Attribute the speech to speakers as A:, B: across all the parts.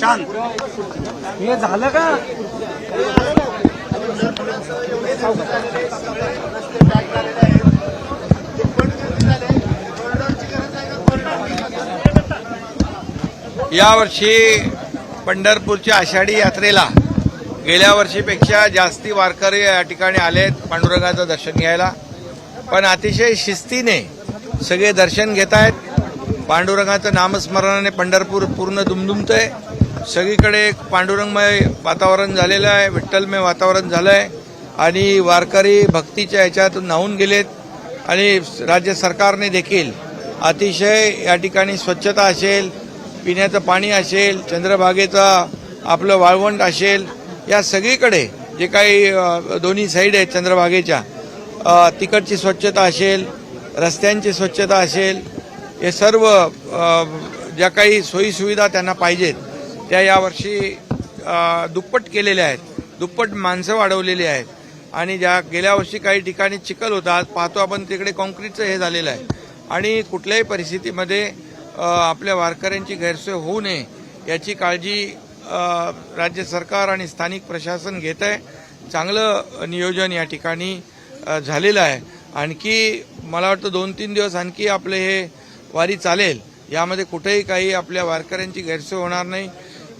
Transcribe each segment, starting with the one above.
A: शांत.
B: हे झालं का?
A: यावर्षी पंढरपूरच्या आषाढी यात्रेला गेल्या वर्षीपेक्षा जास्ती वारकरी या ठिकाणी आलेत पांडुरंगाचं दर्शन घ्यायला. पण अतिशय शिस्तीने सगळे दर्शन घेत आहेत पांडुरंगाचं नामस्मरणाने पंढरपूर पूर्ण दुमदुमतंय. सगळीकडे एक पांडुरंगमय वातावरण झालेलं आहे विठ्ठलमय वातावरण झालं आहे आणि वारकरी भक्तीच्या ह्याच्यातून न्हावून गेलेत. आणि राज्य सरकारने देखील अतिशय या ठिकाणी स्वच्छता असेल पिण्याचं पाणी असेल चंद्रभागेचा आपलं वाळवंट असेल या सगळीकडे जे काही दोन्ही साईड आहेत चंद्रभागेच्या तिकडची स्वच्छता असेल रस्त्यांची स्वच्छता असेल हे सर्व ज्या काही सोयीसुविधा त्यांना पाहिजेत. त्या यावर्षी दुप्पट केलेल्या आहेत. दुप्पट माणसं वाढवलेली आहेत. आणि ज्या गेल्या वर्षी काही ठिकाणी चिखल होता पाहतो आपण तिकडे कॉन्क्रीटचं हे झालेलं आहे. आणि कुठल्याही परिस्थितीमध्ये आपल्या वारकऱ्यांची गैरसोय होऊ नये याची काळजी राज्य सरकार आणि स्थानिक प्रशासन घेत आहे. चांगलं नियोजन या ठिकाणी झालेलं आहे. आणखी मला वाटतं दोन तीन दिवस आणखी आपले हे वारी चालेल. यामध्ये कुठेही काही आपल्या वारकऱ्यांची गैरसोय होणार नाही.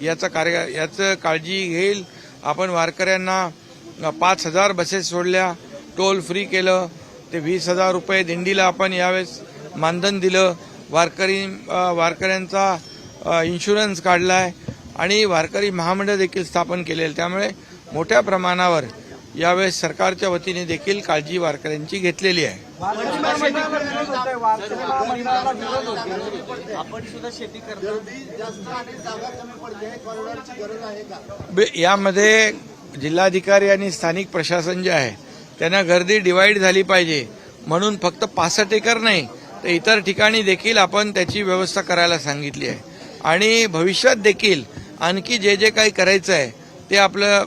A: याचा कार्य याचं काळजी घेईल. आपण वारकऱ्यांना पाच हजार बसेस सोडल्या टोल फ्री केलं ते वीस हजार रुपये दिंडीला आपण यावेळेस मानधन दिलं. वारकरी वारकऱ्यांचा इन्शुरन्स काढला आहे आणि वारकरी महामंडळ देखील स्थापन केलेलं त्यामुळे मोठ्या प्रमाणावर यावेळेस सरकारच्या वतीने देखील काळजी वारकऱ्यांची घेतलेली आहे. बे- यामध्ये जिल्हाधिकारी आणि स्थानिक प्रशासन जे आहे त्यांना गर्दी डिवाईड झाली पाहिजे. म्हणून फक्त पासष्ट एकर नाही तर इतर ठिकाणी देखील आपण त्याची व्यवस्था करायला सांगितली आहे. आणि भविष्यात देखील आणखी जे जे काही करायचं आहे ते आपलं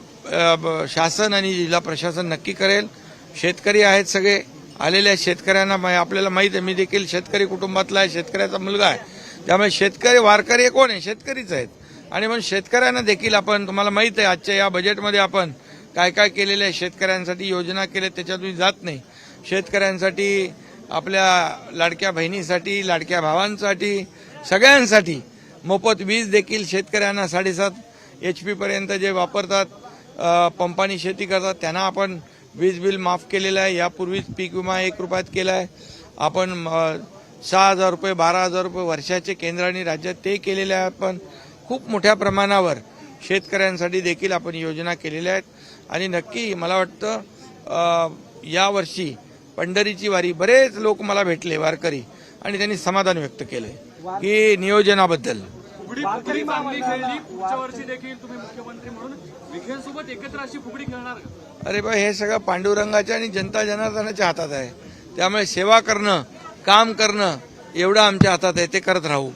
A: शासन आणि जिल्हा प्रशासन नक्की करेल. शेतकरी आहेत सगळे. आलेल्या शेतकऱ्यांना मा- आपल्याला माहीत आहे. मी देखील शेतकरी कुटुंबातला आहे. शेतकऱ्याचा मुलगा आहे. त्यामुळे शेतकरी वारकरी कोण आहे? शेतकरीच आहेत. आणि म्हणून शेतकऱ्यांना देखील आपण तुम्हाला माहीत आहे आजच्या या बजेटमध्ये आपण काय काय केलेलं आहे? शेतकऱ्यांसाठी योजना केल्या त्याच्यातून जात नाही. शेतकऱ्यांसाठी आपल्या लाडक्या बहिणीसाठी लाडक्या भावांसाठी सगळ्यांसाठी मोफत वीज देखील शेतकऱ्यांना साडेसात एच पीपर्यंत जे वापरतात पंपानी शेती करतात. त्यांना आपण वीज बिल माफ केलेलं आहे. यापूर्वीच पीक विमा एक रुपयात केला आहे आपण सहा हजार रुपये बारा हजार रुपये वर्षाचे केंद्राने राज्यात ते केलेले आहे. आपण खूप मोठ्या प्रमाणावर शेतकऱ्यांसाठी देखील आपण योजना केलेल्या आहेत. आणि नक्की मला वाटतं यावर्षी पंढरीची वारी बरेच लोक मला भेटले वारकरी. आणि त्यांनी समाधान व्यक्त केले की नियोजनाबद्दल.
C: फुगडी फुगडी चांगली खेळली. पुढच्या वर्षी देखील तुम्ही मुख्यमंत्री म्हणून विखेंसोबत एकत्र अशी फुगडी खेळणार का
A: अरे बा हे सगळं पांडुरंगाच्या आणि जनता जनार्दनाच्या हातात आहे. त्यामुळे सेवा करणं काम करणं एवढं आमच्या हातात आहे ते करत राहू.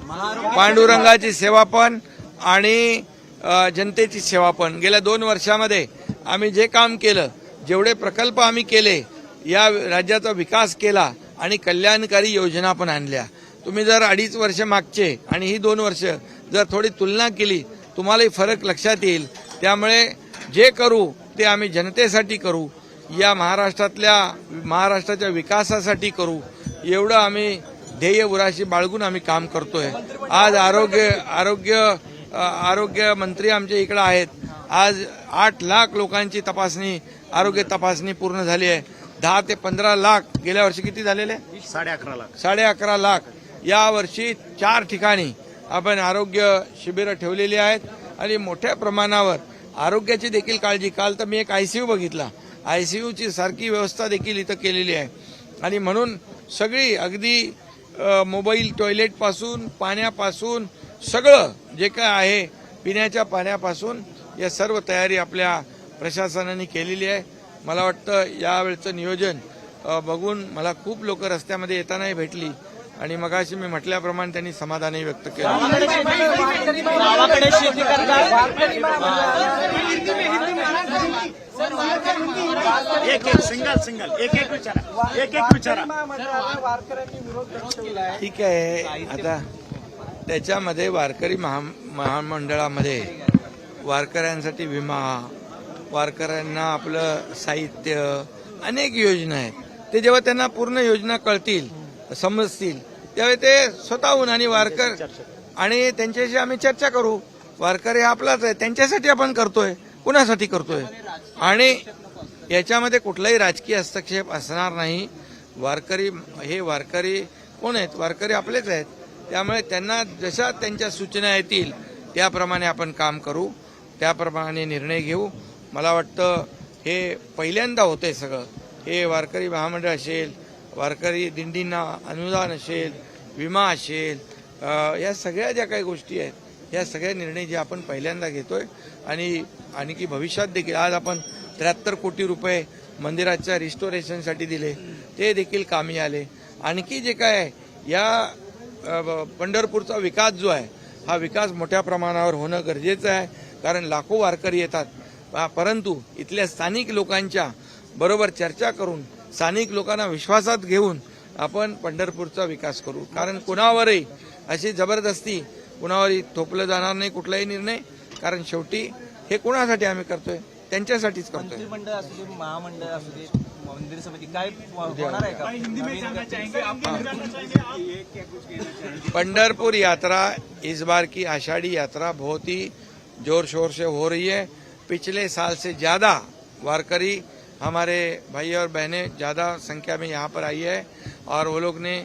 A: पांडुरंगाची सेवा पण आणि जनतेची सेवा पण. गेल्या दोन वर्षामध्ये आम्ही जे काम केलं जेवढे प्रकल्प आम्ही केले या राज्याचा विकास केला आणि कल्याणकारी योजना पण आणल्या. तुम्ही जर अडीच वर्ष मागचे आणि ही दोन वर्ष जर थोडी तुलना केली तुम्हालाही फरक लक्षात येईल. त्यामुळे जे करू ते आम्ही जनतेसाठी करू. या महाराष्ट्रातल्या महाराष्ट्राच्या विकासासाठी करू. एवढं आम्ही ध्येय उराशी बाळगून आम्ही काम करतोय. आज आरोग्य आरोग्य आरोग्य मंत्री आमच्या इकडे आहेत. आज आठ लाख लोकांची तपासणी आरोग्य तपासणी पूर्ण झाली आहे. दहा ते पंधरा लाख गेल्या वर्षी किती झालेले?
C: साडे अकरा लाख.
A: साडे अकरा लाख. या वर्षी चार ठिकाणी आपण आरोग्य शिबिरं ठेवलेली आहेत आणि मोठ्या प्रमाणावर आरोग्याची देखील काळजी. काल तर मी एक आय सी यू बघितला. आय सी यूची सारखी व्यवस्था देखील इथं केलेली आहे. आणि म्हणून सगळी अगदी मोबाईल टॉयलेटपासून पाण्यापासून सगळं जे काय आहे पिण्याच्या पाण्यापासून या सर्व तयारी आपल्या प्रशासनाने केलेली आहे. मला वाटतं यावेळचं नियोजन बघून मला खूप लोक रस्त्यामध्ये येतानाही भेटली. आणि मगाशी मी म्हटल्याप्रमाणे त्यांनी समाधानही व्यक्त केलं.
C: एक एक सिंगल सिंगल. एक एक विचारा. एक एक विचारा.
A: ठीक आहे. आता त्याच्यामध्ये वारकरी महा महामंडळामध्ये वारकऱ्यांसाठी विमा वारकऱ्यांना आपलं साहित्य अनेक योजना आहेत. ते जेव्हा त्यांना पूर्ण योजना कळतील समजतील त्यावेळी ते स्वतःहून आणि वारकर आणि त्यांच्याशी आम्ही चर्चा करू. वारकरी हा आपलाच आहे. त्यांच्यासाठी आपण करतोय. कुणासाठी करतोय? आणि याच्यामध्ये कुठलाही राजकीय हस्तक्षेप असणार नाही. वारकरी हे वारकरी कोण आहेत? वारकरी आपलेच आहेत. त्यामुळे त्यांना जशा त्यांच्या सूचना येतील त्याप्रमाणे आपण काम करू. त्याप्रमाणे निर्णय घेऊ. मला वाटतं हे पहिल्यांदा होतंय सगळं. हे वारकरी महामंडळ असेल वारकरी दिंडींना अनुदान असेल विमा असेल या सगळ्या ज्या काही गोष्टी आहेत या सगळ्या निर्णय जे आपण पहिल्यांदा घेतोय आणि आणखी भविष्यात देखील आज आपण त्र्याहत्तर कोटी रुपये मंदिराच्या रिस्टोरेशनसाठी दिले ते देखील कामी आले. आणखी जे काय आहे, या पंढरपूरचा विकास जो आहे हा विकास मोठ्या प्रमाणावर होणं गरजेचं आहे कारण लाखो वारकरी येतात. परंतु इथल्या स्थानिक लोकांच्या बरोबर चर्चा करून स्थानिक लोकांना विश्वासात घेऊन आपण पंढरपूरचा विकास करू. कारण कुणावरही अशी जबरदस्ती कुणावरही थोपलं जाणार नाही कुठलाही निर्णय. कारण शेवटी हे कुणासाठी आम्ही करतोय? त्यांच्यासाठीच करतोय.
B: असू दे महामंडळ असू दे मंदिर समिती काय होणार आहे का?
A: पंडरपुर यात्रा इस बार की आषाढ़ी यात्रा बहुत ही जोर शोर से हो रही है। पिछले साल से ज्यादा वारकरी हमारे भाई और बहनें ज़्यादा संख्या में यहाँ पर आई है और वो लोग ने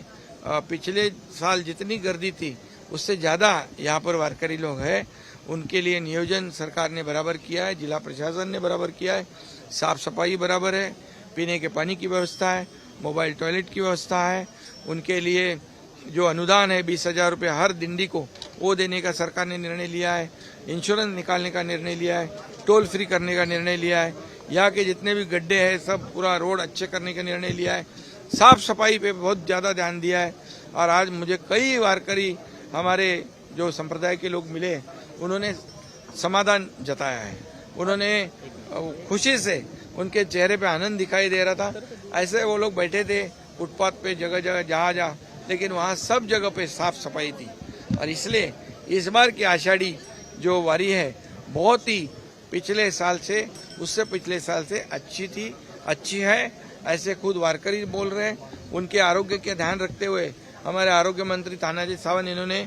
A: पिछले साल जितनी गर्दी थी, उससे ज़्यादा यहाँ पर वारकरी लोग हैं। उनके लिए नियोजन सरकार ने बराबर किया है, जिला प्रशासन ने बराबर किया है, साफ़ सफ़ाई बराबर है, पीने के पानी की व्यवस्था है, मोबाइल टॉयलेट की व्यवस्था है। उनके लिए जो अनुदान है, बीस हज़ार रुपये हर दिंडी को, वो देने का सरकार ने निर्णय लिया है, इंश्योरेंस निकालने का निर्णय लिया है, टोल फ्री करने का निर्णय लिया है। यहाँ के जितने भी गड्ढे हैं, सब पूरा रोड अच्छे करने का निर्णय लिया है। साफ़ सफ़ाई पे बहुत ज़्यादा ध्यान दिया है और आज मुझे कई वारकरी हमारे जो संप्रदाय के लोग मिले, उन्होंने समाधान जताया है। उन्होंने खुशी से उनके चेहरे पे आनंद दिखाई दे रहा था। ऐसे वो लोग बैठे थे फुटपाथ पे, जगह जगह जहाँ जहाँ लेकिन वहाँ सब जगह पे साफ़ सफ़ाई थी। और इसलिए इस बार की आषाढ़ी जो वारी है, बहुत ही पिछले साल से, उससे पिछले साल से अच्छी थी, अच्छी है, ऐसे खुद वारकरी बोल रहे हैं। उनके आरोग्य के ध्यान रखते हुए हमारे आरोग्य मंत्री तानाजी सावंत, इन्होंने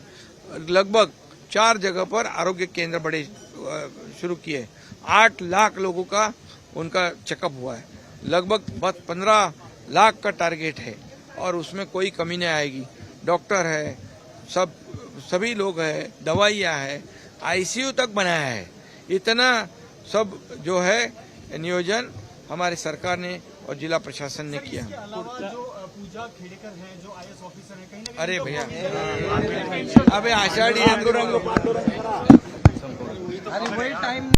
A: लगभग चार जगह पर आरोग्य केंद्र बड़े शुरू किए। आठ लाख लोगों का उनका चेकअप हुआ है। लगभग बस पंद्रह लाख का टारगेट है और उसमें कोई कमी नहीं आएगी। डॉक्टर है, सब, सभी लोग हैं, दवाइयाँ है आईसीयू तक बनाया है। इतना सब जो है नियोजन हमारे सरकार ने और जिला प्रशासन ने किया।
D: पूजा खेड़ेकर हैं जो आईएएस ऑफिसर हैं कहीं
A: अरे भैया। अबे आषाढ़ी
B: अरे वही टाइम